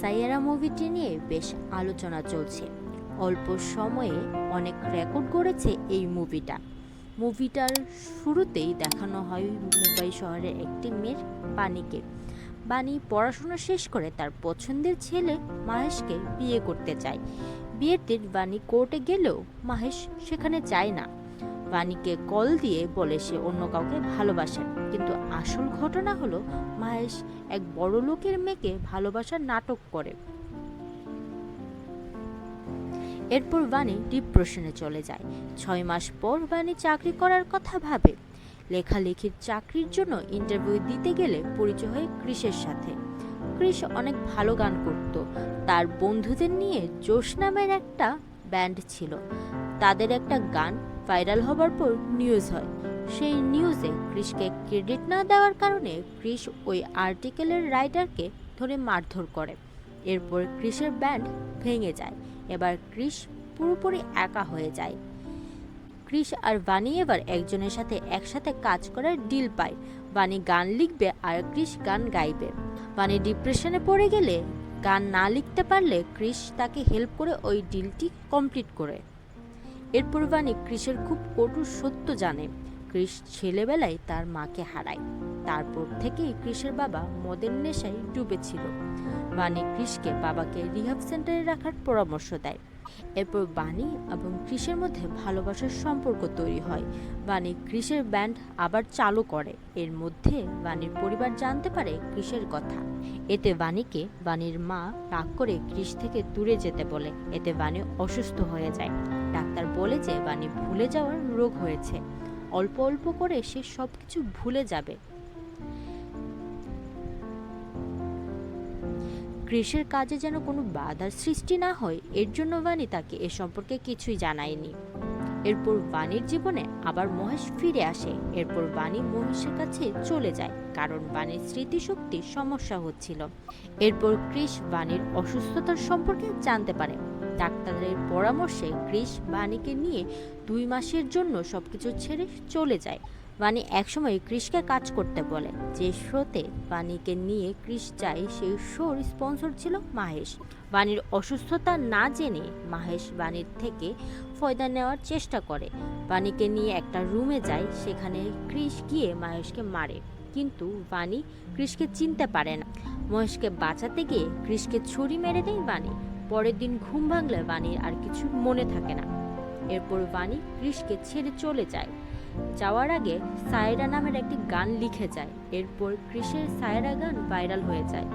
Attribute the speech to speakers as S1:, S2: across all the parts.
S1: সাইয়ারা মুভিটি নিয়ে বেশ আলোচনা চলছে। অল্প সময়ে অনেক রেকর্ড করেছে এই মুভিটা। মুভিটার শুরুতেই দেখানো হয় মুম্বাই শহরের একটি মেয়ের বাণীকে বাণী পড়াশোনা শেষ করে তার পছন্দের ছেলে মাহেশকে বিয়ে করতে চায়। বিয়ের দিন বাণী কোর্টে গেলেও মাহেশ সেখানে যায় না। বাণীকে কল দিয়ে বলে সে অন্য কাউকে ভালোবাসেন কিন্তু আসল ঘটনা হলো, মাহেশ এক বড় লোকের মেয়েকে ভালোবাসার নাটক করে। এরপর বাণী ডিপ্রেশনে চলে যায়। ছয় মাস পর বাণী চাকরি করার কথা ভাবে। লেখালেখির চাকরির জন্য ইন্টারভিউ দিতে গেলে পরিচয় হয় ক্রিসের সাথে। ক্রিস অনেক ভালো গান করত। তার বন্ধুদের নিয়ে জোশ নামের একটা ব্যান্ড ছিল। তাদের একটা গান ভাইরাল হবার পর নিউজ হয়। সেই নিউজে ক্রিসকে ক্রেডিট না দেওয়ার কারণে ক্রিস ওই আর্টিকেলের রাইটারকে ধরে মারধর করে। এরপর ক্রিসের ব্যান্ড ভেঙে যায়। এবার ক্রিস পুরোপুরি একা হয়ে যায়। ক্রিস আর বানি এবার একজনের সাথে একসাথে কাজ করার ডিল পায়। বানি গান লিখবে আর ক্রিস গান গাইবে। বানি ডিপ্রেশনে পড়ে গেলে গান না লিখতে পারলে ক্রিস তাকে হেল্প করে ওই ডিলটি কমপ্লিট করে। এরপর পূর্বাণী ক্রিসের খুব কটু সত্য জানে। ক্রিস ছেলেবেলায় তার মাকে হারায়। তারপর থেকেই ক্রিসের বাবা মদের নেশায় ডুবেছিল। বানি ক্রিসকে বাবাকে রিহাব সেন্টারে রাখার পরামর্শ দেয়। এরপর বানি এবং ক্রিসের মধ্যে ভালোবাসার সম্পর্ক তৈরি হয়। বানি ক্রিসের ব্যান্ড আবার চালু করে। এর মধ্যে বানির পরিবার জানতে পারে ক্রিসের কথা। এতে বানিকে বানির মা রাগ করে ক্রিস থেকে দূরে যেতে বলে। এতে বানি অসুস্থ হয়ে যায়। ডাক্তার বলে যে বানি ভুলে যাওয়ার রোগ হয়েছে। অল্প অল্প করে সে সব কিছু ভুলে যাবে। ক্রিসের কাজে যেন কোনো বাধার সৃষ্টি না হয়, এর জন্য বাণী তাকে এ সম্পর্কে কিছুই জানায়নি। এরপর বাণীর জীবনে আবার মহেশ ফিরে আসে। এরপর বাণী মহেশের কাছে চলে যায়, কারণ বাণীর স্মৃতিশক্তির সমস্যা হচ্ছিল। এরপর ক্রিস বাণীর অসুস্থতার সম্পর্কে জানতে পারে। ডাক্তারের পরামর্শে ক্রিস বাণীকে নিয়ে দুই মাসের জন্য সবকিছু ছেড়ে চলে যায়। বাণী একসময় ক্রিসকে কাজ করতে বলে। যে শোতে বাণীকে নিয়ে ক্রিস যায় সেই শোর স্পন্সর ছিল মাহেশ। বাণীর অসুস্থতা না জেনে মাহেশ বাণীর থেকে ফয়দা নেওয়ার চেষ্টা করে। বাণীকে নিয়ে একটা রুমে যায়, সেখানে ক্রিস গিয়ে মাহেশকে মারে। কিন্তু বাণী ক্রিসকে চিনতে পারে না। মহেশকে বাঁচাতে গিয়ে ক্রিসকে ছুরি মেরে দেয় বাণী। পরের দিন ঘুম ভাঙলে বাণীর আর কিছু মনে থাকে না। এরপর বাণী ক্রিসকে ছেড়ে চলে যায়। যাওয়ার আগে সায়রা নামের একটি গান লিখে যায়। এরপর ক্রিসের সায়রা গান ভাইরাল হয়ে যায়।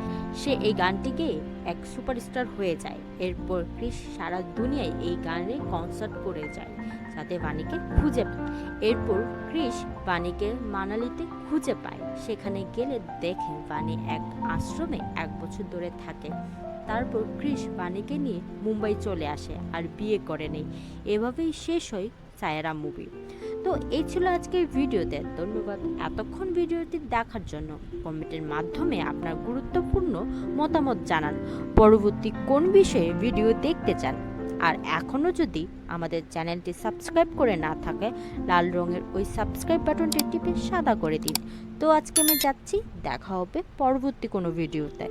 S1: সে এই গানটিকে এক সুপারস্টার হয়ে যায়। এরপর ক্রিস সারা দুনিয়ায় এই গানে কনসার্ট করে যায়, যাতে বাণীকে খুঁজে পায়। এরপর ক্রিস বাণীকে মানালিতে খুঁজে পায়। সেখানে গেলে দেখে বাণী এক আশ্রমে এক বছর ধরে থাকে। তারপর ক্রিস বাণীকে নিয়ে মুম্বাই চলে আসে আর বিয়ে করে নেই এভাবেই শেষ হয় সায়রা মুভি। তো এই ছিল আজকের ভিডিওতে। ধন্যবাদ এতক্ষণ ভিডিওটি দেখার জন্য। কমেন্টের মাধ্যমে আপনার গুরুত্বপূর্ণ মতামত জানান। পরবর্তী কোন বিষয়ে ভিডিও দেখতে চান? আর এখনও যদি আমাদের চ্যানেলটি সাবস্ক্রাইব করে না থাকে, লাল রঙের ওই সাবস্ক্রাইব বাটনটি টিপে সাদা করে দিন। তো আজকে আমি যাচ্ছি, দেখা হবে পরবর্তী কোনো ভিডিওতে।